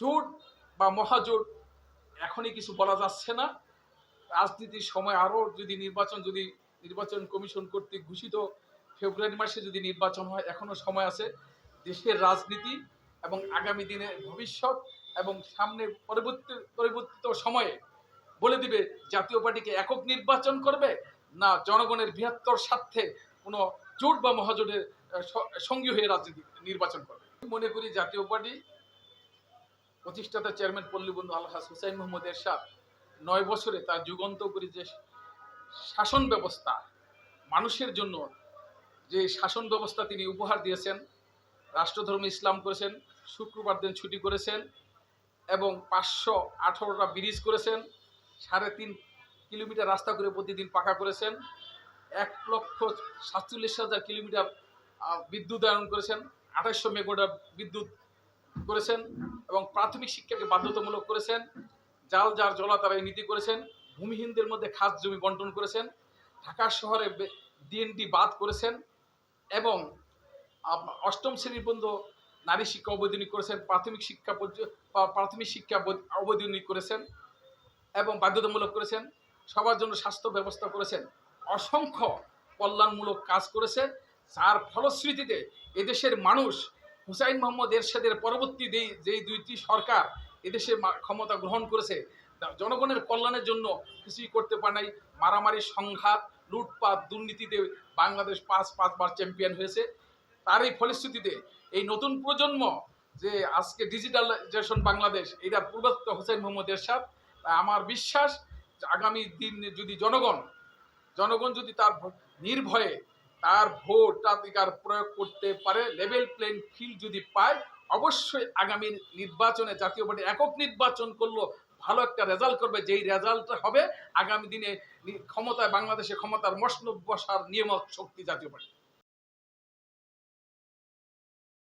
জোট বা মহাজোট এখনই কিছু বলা যাচ্ছে না। রাজনীতির সময় আরও যদি নির্বাচন যদি নির্বাচন কমিশন কর্তৃক ঘোষিত, ফেব্রুয়ারি মাসে যদি নির্বাচন হয়, এখনও সময় আছে দেশের রাজনীতি এবং আগামী দিনের ভবিষ্যৎ এবং সামনে পরবর্তী, পরিবর্তিত সময়ে বলে দিবে জাতীয় পার্টিকে একক নির্বাচন করবে না জনগণের বৃহত্তর স্বার্থে কোনো জোট বা মহাজোটের সঙ্গী হয়ে রাজনীতি, নির্বাচন করবে। মনে করি জাতীয় পার্টি প্রতিষ্ঠাতা চেয়ারম্যান পল্লীবন্ধু আলহাস হুসাইন মোহাম্মদ এরশাদ নয় বছরে তার যুগান্তকারী যে শাসন ব্যবস্থা মানুষের জন্য যে শাসন ব্যবস্থা তিনি উপহার দিয়েছেন রাষ্ট্রধর্ম ইসলাম করেছেন শুক্রবার দিন ছুটি করেছেন এবং পাঁচশো আঠারোটা ব্রিজ করেছেন সাড়ে তিন কিলোমিটার রাস্তা করে প্রতিদিন পাকা করেছেন এক লক্ষ সাতচল্লিশ হাজার কিলোমিটার আহ, বিদ্যুতায়ন করেছেন আঠাশশো মেগাওয়াট বিদ্যুৎ করেছেন এবং প্রাথমিক শিক্ষাকে বাধ্যতামূলক করেছেন। জাল যার জলা তারা এই নীতি করেছেন। ভূমিহীনদের মধ্যে খাস জমি বন্টন করেছেন। ঢাকা শহরে ডিএনডি বাদ করেছেন এবং অষ্টম শ্রেণি পর্যন্ত নারী শিক্ষা অবৈধনিক করেছেন, প্রাথমিক শিক্ষা প্রাথমিক শিক্ষা অবৈধনিক করেছেন এবং বাধ্যতামূলক করেছেন। সবার জন্য স্বাস্থ্য ব্যবস্থা করেছেন। অসংখ্য কল্যাণমূলক কাজ করেছে। যার ফলশ্রুতিতে এদেশের মানুষ হুসাইন মোহাম্মদ এরশাদের পরবর্তী যেই দুইটি সরকার এদেশে ক্ষমতা গ্রহণ করেছে জনগণের কল্যাণের জন্য কিছুই করতে পারে নাই। মারামারি, সংঘাত, লুটপাট, দুর্নীতিতে বাংলাদেশ পাঁচ, পাঁচবার চ্যাম্পিয়ন হয়েছে। তার এই ফলশ্রুতিতে এই নতুন প্রজন্ম যে আজকে ডিজিটালাইজেশন বাংলাদেশ এটা পূর্বাত্ত হোসেন মোহাম্মদ এরশাদ আমার বিশ্বাস আগামী দিন যদি জনগণ জনগণ যদি তার নির্ভয়ে তার ভোটাধিকার প্রয়োগ করতে পারে। লেভেল প্লেন ফিল্ড যদি পায়, অবশ্যই আগামী নির্বাচনে জাতীয় পার্টি একক নির্বাচন করল ভালো একটা রেজাল্ট করবে। যেই রেজাল্টটা হবে, আগামী দিনে ক্ষমতায়, বাংলাদেশে ক্ষমতার মসনব বসার নিয়ামক শক্তি জাতীয় পার্টি